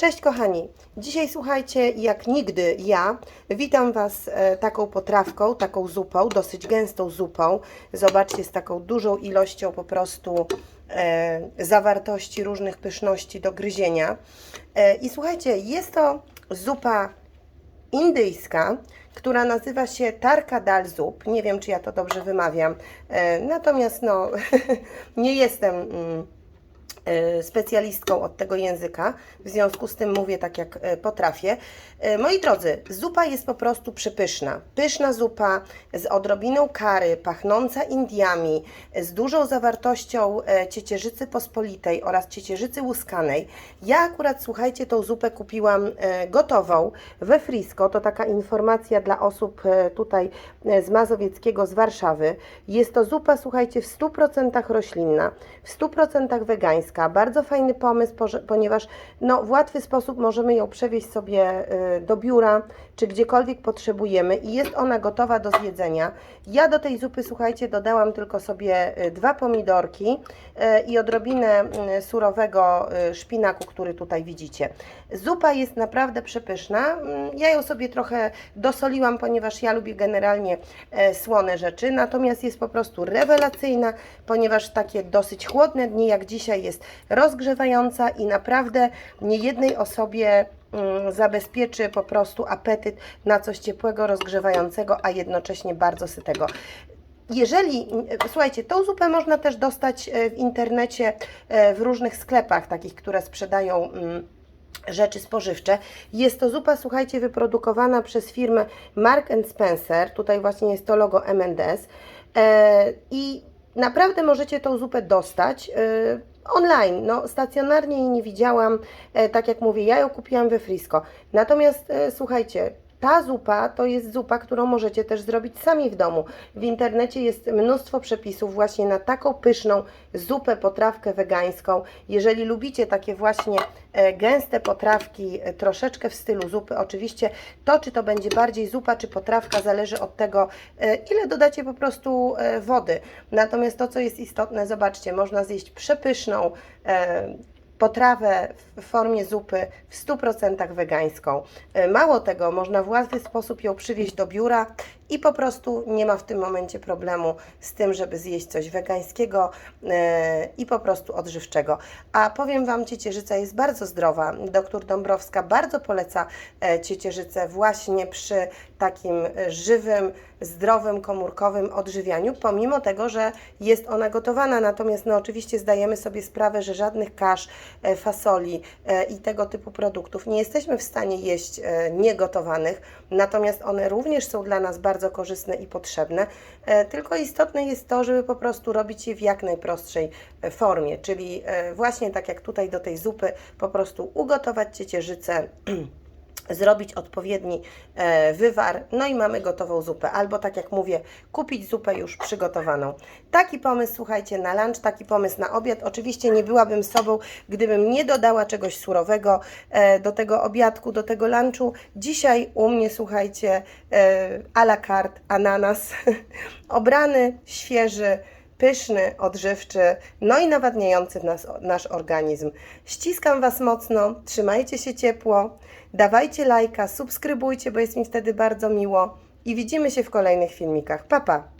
Cześć kochani, dzisiaj słuchajcie, jak nigdy ja witam Was e, taką potrawką, taką zupą, dosyć gęstą zupą. Zobaczcie, z taką dużą ilością po prostu e, zawartości różnych pyszności do gryzienia. E, I słuchajcie, jest to zupa indyjska, która nazywa się Tarka Dal Zup. Nie wiem, czy ja to dobrze wymawiam. E, Natomiast no, nie jestem mm, specjalistką od tego języka, w związku z tym mówię tak, jak e, potrafię. E, Moi drodzy, zupa jest po prostu przepyszna. Pyszna zupa z odrobiną kary, pachnąca Indiami, z dużą zawartością ciecierzycy pospolitej oraz ciecierzycy łuskanej. Ja akurat, słuchajcie, tą zupę kupiłam gotową we Frisco. To taka informacja dla osób tutaj z Mazowieckiego, z Warszawy. Jest to zupa, słuchajcie, w 100% roślinna, w 100% wegańska. Bardzo fajny pomysł, ponieważ no, w łatwy sposób możemy ją przewieźć sobie e, do biura, czy gdziekolwiek potrzebujemy i jest ona gotowa do zjedzenia. Ja do tej zupy, słuchajcie, dodałam tylko sobie e, dwa pomidorki e, i odrobinę surowego szpinaku, który tutaj widzicie. Zupa jest naprawdę przepyszna. Mm, Ja ją sobie trochę dosoliłam, ponieważ ja lubię generalnie e, słone rzeczy, natomiast jest po prostu rewelacyjna, ponieważ takie dosyć chłodne dni jak dzisiaj jest rozgrzewająca i naprawdę niejednej osobie mm, zabezpieczy po prostu apetyt na coś ciepłego, rozgrzewającego, a jednocześnie bardzo sytego. Jeżeli, słuchajcie, tą zupę można też dostać e, w internecie, e, w różnych sklepach takich, które sprzedają mm, rzeczy spożywcze. Jest to zupa, słuchajcie, wyprodukowana przez firmę Mark Spencer. Tutaj właśnie jest to logo M&S. E, I naprawdę możecie tą zupę dostać. Online, no stacjonarnie jej nie widziałam, e, tak jak mówię, ja ją kupiłam we Frisco. Natomiast e, słuchajcie, ta zupa to jest zupa, którą możecie też zrobić sami w domu. W internecie jest mnóstwo przepisów właśnie na taką pyszną zupę, potrawkę wegańską. Jeżeli lubicie takie właśnie e, gęste potrawki, e, troszeczkę w stylu zupy, oczywiście to, czy to będzie bardziej zupa, czy potrawka, zależy od tego, e, ile dodacie po prostu wody. Natomiast to, co jest istotne, zobaczcie, można zjeść przepyszną, potrawę w formie zupy w 100% wegańską. E, Mało tego, można w łatwy sposób ją przywieźć do biura i po prostu nie ma w tym momencie problemu z tym, żeby zjeść coś wegańskiego e, i po prostu odżywczego. A powiem Wam, ciecierzyca jest bardzo zdrowa. Doktor Dąbrowska bardzo poleca e, ciecierzycę właśnie przy takim żywym, zdrowym, komórkowym odżywianiu, pomimo tego, że jest ona gotowana. Natomiast no, oczywiście zdajemy sobie sprawę, że żadnych kasz, e, fasoli i tego typu produktów nie jesteśmy w stanie jeść niegotowanych, natomiast one również są dla nas bardzo korzystne i potrzebne. E, Tylko istotne jest to, żeby po prostu robić je w jak najprostszej e, formie, czyli e, właśnie tak jak tutaj do tej zupy, po prostu ugotować ciecierzycę. zrobić odpowiedni e, wywar, no i mamy gotową zupę. Albo tak jak mówię, kupić zupę już przygotowaną. Taki pomysł, słuchajcie, na lunch, taki pomysł na obiad. Oczywiście nie byłabym sobą, gdybym nie dodała czegoś surowego e, do tego obiadku, do tego lunchu. Dzisiaj u mnie, słuchajcie, e, à la carte ananas, obrany, świeży, pyszny, odżywczy, no i nawadniający nas, nasz organizm. Ściskam Was mocno, trzymajcie się ciepło, dawajcie lajka, subskrybujcie, bo jest mi wtedy bardzo miło i widzimy się w kolejnych filmikach. Pa, pa!